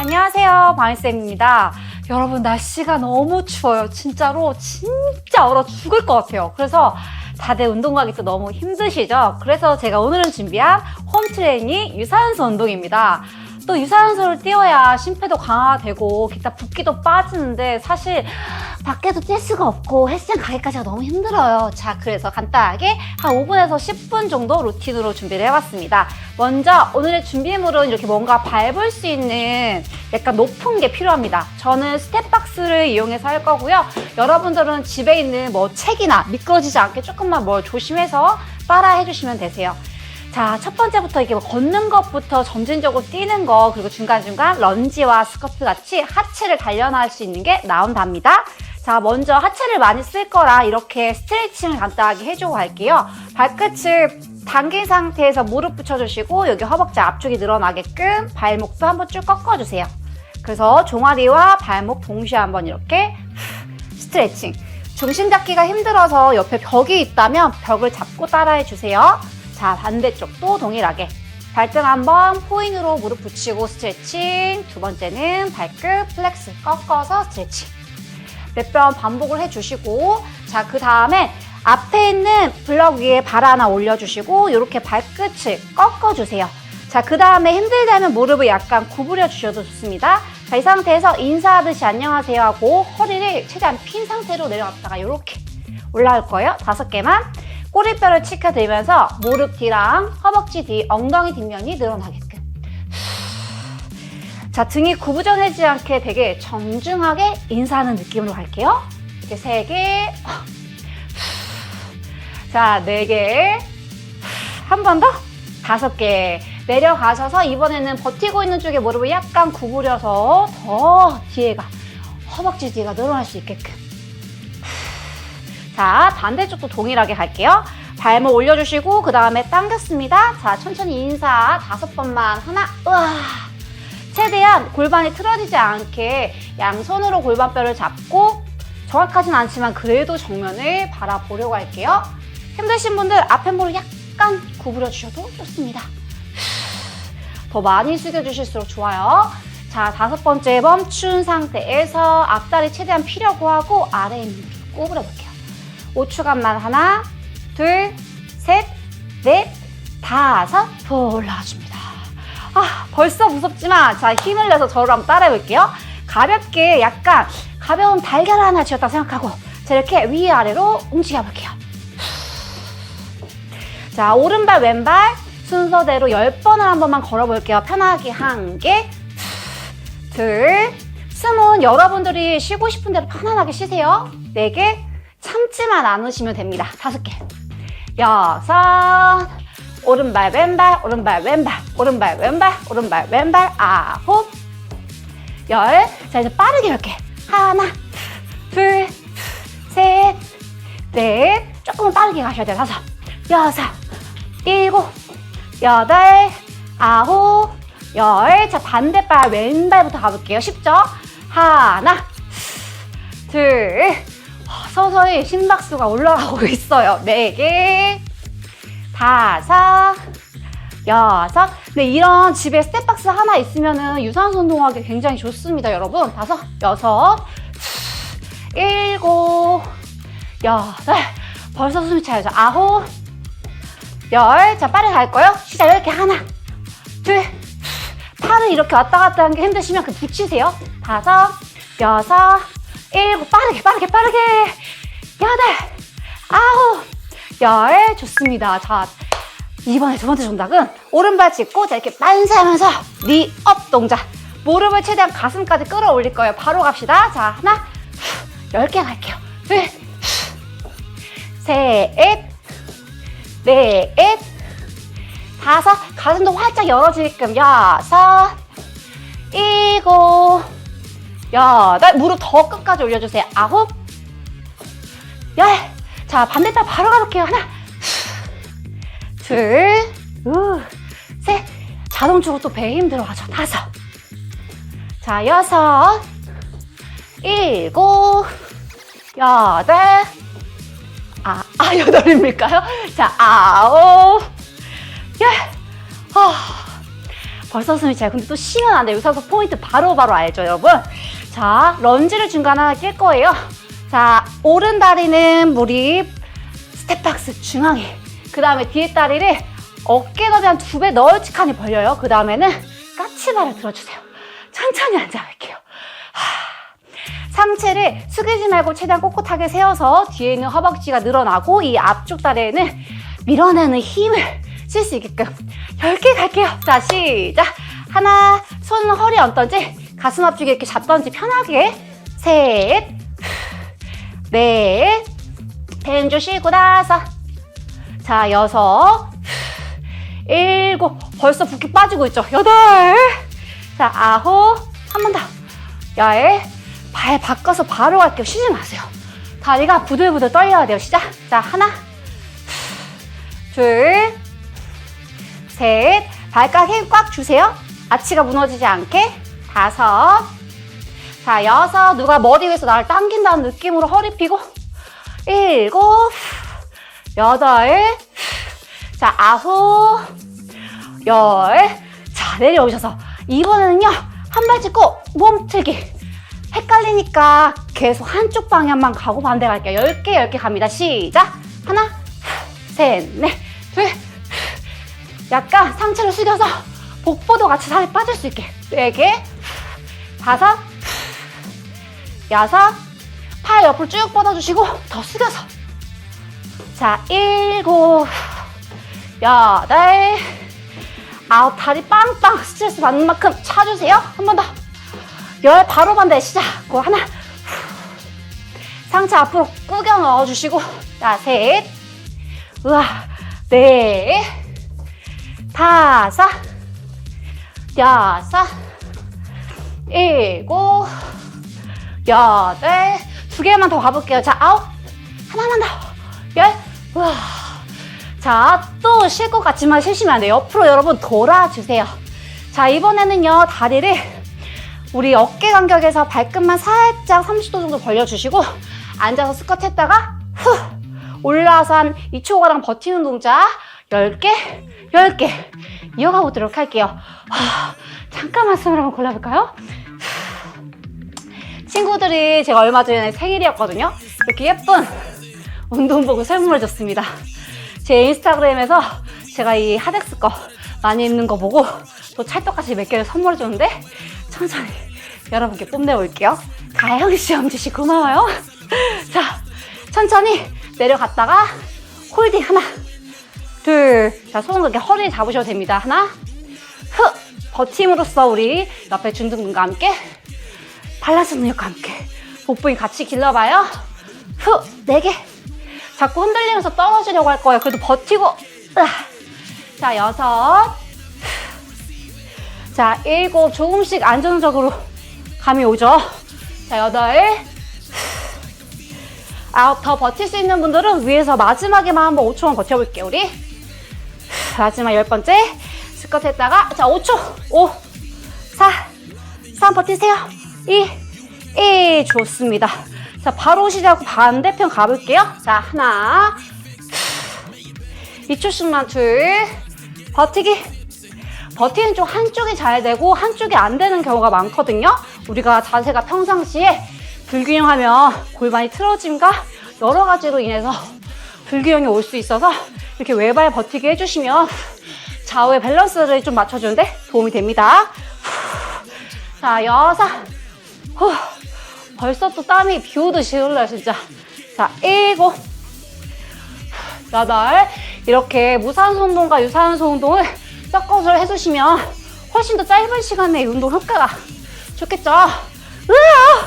안녕하세요, 바이쌤입니다. 여러분, 날씨가 너무 추워요. 진짜로, 진짜 얼어 죽을 것 같아요. 그래서 다들 운동 가기 또 너무 힘드시죠? 그래서 제가 오늘은 준비한 홈트레이닝 유산소 운동입니다. 또 유산소를 뛰어야 심폐도 강화되고 기타 붓기도 빠지는데 사실 밖에도 뛸 수가 없고 헬스장 가기까지가 너무 힘들어요. 자, 그래서 간단하게 한 5분에서 10분 정도 루틴으로 준비를 해봤습니다. 먼저 오늘의 준비물은 이렇게 뭔가 밟을 수 있는 약간 높은 게 필요합니다. 저는 스텝박스를 이용해서 할 거고요. 여러분들은 집에 있는 뭐 책이나 미끄러지지 않게 조금만 뭘 조심해서 따라 해주시면 되세요. 자, 첫 번째부터 이게 뭐 걷는 것부터 점진적으로 뛰는 거, 그리고 중간중간 런지와 스쿼트 같이 하체를 단련할 수 있는 게 나온답니다. 자, 먼저 하체를 많이 쓸 거라 이렇게 스트레칭을 간단하게 해주고 갈게요. 발끝을 당긴 상태에서 무릎 붙여주시고 여기 허벅지 앞쪽이 늘어나게끔 발목도 한번 쭉 꺾어주세요. 그래서 종아리와 발목 동시에 한번 이렇게 스트레칭. 중심 잡기가 힘들어서 옆에 벽이 있다면 벽을 잡고 따라해 주세요. 자, 반대쪽도 동일하게. 발등 한번 포인으로 무릎 붙이고 스트레칭. 두 번째는 발끝 플렉스 꺾어서 스트레칭. 몇 번 반복을 해주시고, 자, 그 다음에 앞에 있는 블럭 위에 발 하나 올려주시고, 이렇게 발끝을 꺾어주세요. 자, 그 다음에 힘들다면 무릎을 약간 구부려 주셔도 좋습니다. 자, 이 상태에서 인사하듯이 안녕하세요 하고 허리를 최대한 핀 상태로 내려갔다가 이렇게 올라올 거예요. 다섯 개만. 꼬리뼈를 치켜들면서 무릎 뒤랑 허벅지 뒤, 엉덩이 뒷면이 늘어나게끔. 자, 등이 구부정하지 않게 되게 정중하게 인사하는 느낌으로 갈게요. 이렇게 세 개. 자, 네 개. 한 번 더. 다섯 개. 내려가셔서 이번에는 버티고 있는 쪽에 무릎을 약간 구부려서 더 뒤에가, 허벅지 뒤가 늘어날 수 있게끔. 자, 반대쪽도 동일하게 갈게요. 발목 올려주시고, 그 다음에 당겼습니다. 자, 천천히 인사 다섯 번만. 하나, 우와. 최대한 골반이 틀어지지 않게 양손으로 골반뼈를 잡고, 정확하진 않지만 그래도 정면을 바라보려고 할게요. 힘드신 분들 앞에 무릎 약간 구부려 주셔도 좋습니다. 더 많이 숙여주실수록 좋아요. 자, 다섯 번째 멈춘 상태에서 앞다리 최대한 피려고 하고 아래 있는 무릎 구부려 볼게요. 5초간만 하나, 둘, 셋, 넷, 다섯, 더 올라와줍니다. 아, 벌써 무섭지만, 자, 힘을 내서 저를 한번 따라해 볼게요. 가볍게 약간 가벼운 달걀 하나 쥐었다 생각하고, 자, 이렇게 위아래로 움직여 볼게요. 자, 오른발, 왼발 순서대로 10번을 한 번만 걸어 볼게요. 편하게 한 개, 둘, 숨은 여러분들이 쉬고 싶은 대로 편안하게 쉬세요. 네 개, 참지만 않으시면 됩니다. 다섯 개, 여섯, 오른발, 왼발, 오른발, 왼발, 오른발, 왼발, 오른발, 왼발, 아홉, 열. 자, 이제 빠르게 열 개. 하나, 둘, 셋, 넷. 조금만 빠르게 가셔야 돼요. 다섯, 여섯, 일곱, 여덟, 아홉, 열. 자, 반대발 왼발부터 가볼게요. 쉽죠? 하나, 둘, 서서히 심박수가 올라가고 있어요. 네 개, 다섯, 여섯. 네, 이런 집에 스텝박스 하나 있으면은 유산소 운동하기 굉장히 좋습니다, 여러분. 다섯, 여섯, 일곱, 여덟. 벌써 숨이 차야죠. 아홉, 열. 자, 빠르게 갈 거예요. 시작. 이렇게 하나, 둘, 팔을 이렇게 왔다 갔다 하는 게 힘드시면 그 붙이세요. 다섯, 여섯, 일곱. 빠르게, 빠르게, 빠르게. 여덟, 아홉, 열. 좋습니다. 자, 이번에 두 번째 동작은 오른발 짚고 자, 이렇게 만세하면서 리업 동작. 무릎을 최대한 가슴까지 끌어올릴 거예요. 바로 갑시다. 자, 하나, 열 개 갈게요. 둘, 셋, 넷, 다섯, 가슴도 활짝 열어지게끔 여섯, 일곱, 여덟, 무릎 더 끝까지 올려주세요. 아홉, 열. 자, 반대발 바로 가볼게요. 하나, 둘, 우, 셋. 자동적으로 또 배에 힘 들어가죠. 다섯. 자, 여섯, 일곱, 여덟, 아, 아, 여덟입니까요? 자, 아홉, 열. 아, 벌써 숨이 차요. 근데 또 쉬면 안 돼요. 유산소 포인트 바로 바로 알죠, 여러분? 자, 런지를 중간에 하나 낄 거예요. 자, 오른 다리는 우리 스텝박스 중앙에. 그 다음에 뒤에 다리를 어깨 너비 한 두 배 널찍하니 벌려요. 그 다음에는 까치발을 들어주세요. 천천히 앉아볼게요. 상체를 숙이지 말고 최대한 꼿꼿하게 세워서 뒤에 있는 허벅지가 늘어나고 이 앞쪽 다리에는 밀어내는 힘을 쓸 수 있게끔 10개 갈게요. 자, 시작. 하나, 손 허리 얹던지 가슴 앞쪽에 이렇게 잡던지 편하게 셋, 넷, 벤조 쉬고 다섯, 자, 여섯, 일곱, 벌써 붓기 빠지고 있죠. 여덟, 자, 아홉, 한 번 더, 열, 발 바꿔서 바로 갈게요. 쉬지 마세요. 다리가 부들부들 떨려야 돼요. 시작. 자, 하나, 둘, 셋. 발가락 힘 꽉 주세요. 아치가 무너지지 않게. 다섯. 자, 여섯. 누가 머리 위에서 나를 당긴다는 느낌으로 허리 펴고. 일곱. 여덟. 자, 아홉. 열. 자, 내려오셔서. 이번에는요, 한 발 짚고 몸틀기. 헷갈리니까 계속 한쪽 방향만 가고 반대 갈게요. 10개, 10개 갑니다. 시작. 하나, 셋, 넷, 둘. 약간 상체를 숙여서 복부도 같이 살이 빠질 수 있게. 4개, 다섯, 여섯, 팔 옆으로 쭉 뻗어주시고 더 숙여서. 자, 일곱, 여덟, 아홉, 다리 빵빵 스트레스 받는 만큼 차주세요. 한 번 더. 열 바로 반대 시작. 고 하나. 상체 앞으로 꾸겨 넣어주시고. 자, 셋. 우와. 넷. 다섯. 여섯. 일곱. 여덟. 두 개만 더 가볼게요. 자, 아홉. 하나만 더. 열. 우와. 자, 또 쉴 것 같지만 쉬시면 안 돼요. 옆으로 여러분 돌아주세요. 자, 이번에는요, 다리를 우리 어깨 간격에서 발끝만 살짝 30도 정도 벌려주시고 앉아서 스쿼트 했다가 후 올라와서 한 2초가량 버티는 동작 10개, 10개 이어가 보도록 할게요. 하, 잠깐 말씀을 한번 골라볼까요? 친구들이 제가 얼마 전에 생일이었거든요. 이렇게 예쁜 운동복을 선물해 줬습니다. 제 인스타그램에서 제가 이 하덱스 거 많이 입는 거 보고 또 찰떡같이 몇 개를 선물해 줬는데 천천히 여러분께 뽐내볼게요. 가영 씨, 엄지 씨 고마워요. 자, 천천히 내려갔다가 홀딩 하나, 둘, 자 손은 그렇게 허리 잡으셔도 됩니다. 하나, 흑 버팀으로써 우리 옆에 중등근과 함께 밸런스 능력과 함께 복부인 같이 길러봐요. 흑네 개. 자꾸 흔들리면서 떨어지려고 할 거예요. 그래도 버티고. 자 여섯. 자, 일곱, 조금씩 안정적으로 감이 오죠. 자, 여덟, 아홉, 더 버틸 수 있는 분들은 위에서 마지막에만 한번 5초만 버텨볼게요, 우리. 마지막 열 번째. 스쿼트 했다가, 자, 5초. 5, 4, 3 버티세요. 2, 1. 좋습니다. 자, 바로 시작 반대편 가볼게요. 자, 하나. 2초씩만 둘. 버티기. 버티는 쪽 한쪽이 잘 되고 한쪽이 안 되는 경우가 많거든요. 우리가 자세가 평상시에 불균형하면 골반이 틀어짐과 여러 가지로 인해서 불균형이 올 수 있어서 이렇게 외발 버티기 해주시면 좌우의 밸런스를 좀 맞춰주는데 도움이 됩니다. 자, 여섯. 후. 벌써 또 땀이 비 오듯이 흘러요, 진짜. 자, 일곱. 여덟. 이렇게 무산소 운동과 유산소 운동을 섞어서 해주시면 훨씬 더 짧은 시간에 운동 효과가 좋겠죠? 으아!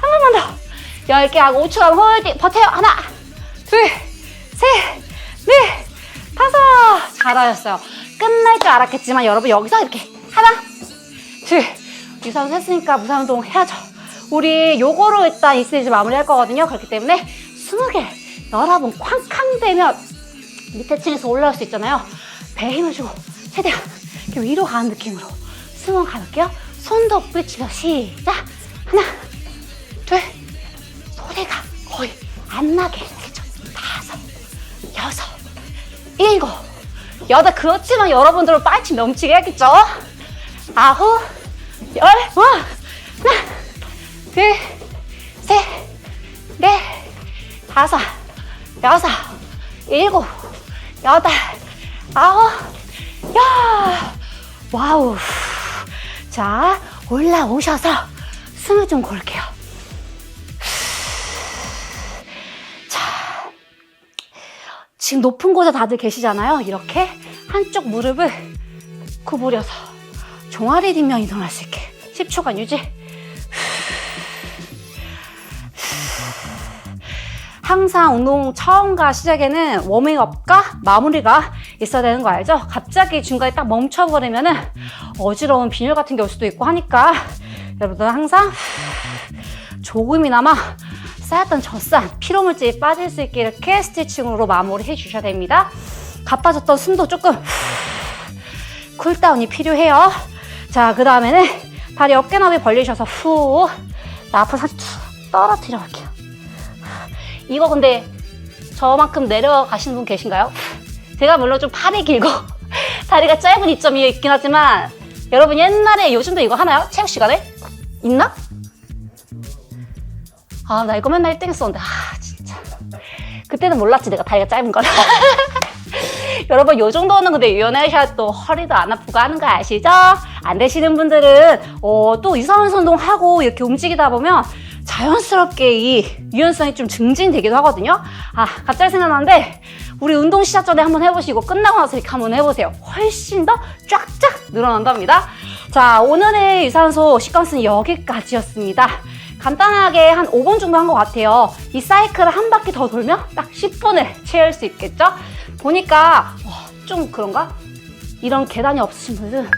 한 번만 더. 10개 하고 5초 하면 홀딩. 버텨요. 하나, 둘, 셋, 넷, 다섯. 잘하셨어요. 끝날 줄 알았겠지만 여러분 여기서 이렇게 하나, 둘. 유산소 했으니까 무산 운동 해야죠. 우리 요거로 일단 이 시리즈 마무리할 거거든요. 그렇기 때문에 20개 여러분 쾅쾅 대면 밑에 층에서 올라올 수 있잖아요. 배에 힘을 주고 최대한 이렇게 위로 가는 느낌으로 스몬 가볼게요. 손도 부딪히며 시작. 하나, 둘, 소리가 거의 안 나게 그죠? 다섯, 여섯, 일곱, 여덟. 그렇지만 여러분들은 빨치 넘치게 해야겠죠? 아홉, 열, 와, 하나, 둘, 셋, 넷, 다섯, 여섯, 일곱, 여덟, 아홉, 야, 와우. 자, 올라오셔서 숨을 좀 고를게요. 자, 지금 높은 곳에 다들 계시잖아요. 이렇게 한쪽 무릎을 구부려서 종아리 뒷면 이동할 수 있게 10초간 유지. 항상 운동 처음과 시작에는 워밍업과 마무리가 있어야 되는 거 알죠? 갑자기 중간에 딱 멈춰버리면 은 어지러운 빈혈 같은 게 올 수도 있고 하니까 여러분들 항상 조금이나마 쌓였던 젖산, 피로물질이 빠질 수 있게 이렇게 스트레칭으로 마무리해 주셔야 됩니다. 가빠졌던 숨도 조금 쿨다운이 필요해요. 자, 그 다음에는 다리 어깨 너비 벌리셔서 후 앞으로 살짝 툭 떨어뜨려 볼게요. 이거 근데 저만큼 내려가시는 분 계신가요? 제가 물론 좀 팔이 길고 다리가 짧은 이점이 있긴 하지만 여러분 옛날에 요즘도 이거 하나요? 체육 시간에? 있나? 아, 나 이거 맨날 1등 했었는데. 아, 진짜. 그때는 몰랐지, 내가 다리가 짧은 걸. 여러분, 요 정도는 근데 유연하셔야 또 허리도 안 아프고 하는 거 아시죠? 안 되시는 분들은, 어, 또 유산소 운동하고 이렇게 움직이다 보면 자연스럽게 이 유연성이 좀 증진되기도 하거든요. 아, 갑자기 생각나는데, 우리 운동 시작 전에 한번 해보시고 끝나고 나서 이렇게 한번 해보세요. 훨씬 더 쫙쫙 늘어난답니다. 자, 오늘의 유산소 시퀀스는 여기까지였습니다. 간단하게 한 5분 정도 한 것 같아요. 이 사이클을 한 바퀴 더 돌면 딱 10분을 채울 수 있겠죠? 보니까 어, 좀 그런가? 이런 계단이 없으신 분들은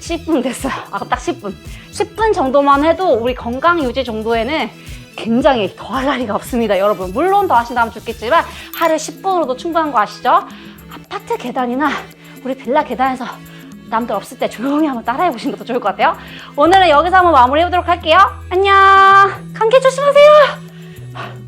10분 됐어요. 아, 딱 10분. 10분 정도만 해도 우리 건강 유지 정도에는 굉장히 더할 나위가 없습니다, 여러분. 물론 더 하신다면 좋겠지만 하루 10분으로도 충분한 거 아시죠? 아파트 계단이나 우리 빌라 계단에서 남들 없을 때 조용히 한번 따라해 보시는 것도 좋을 것 같아요. 오늘은 여기서 한번 마무리 해 보도록 할게요. 안녕. 감기 조심하세요.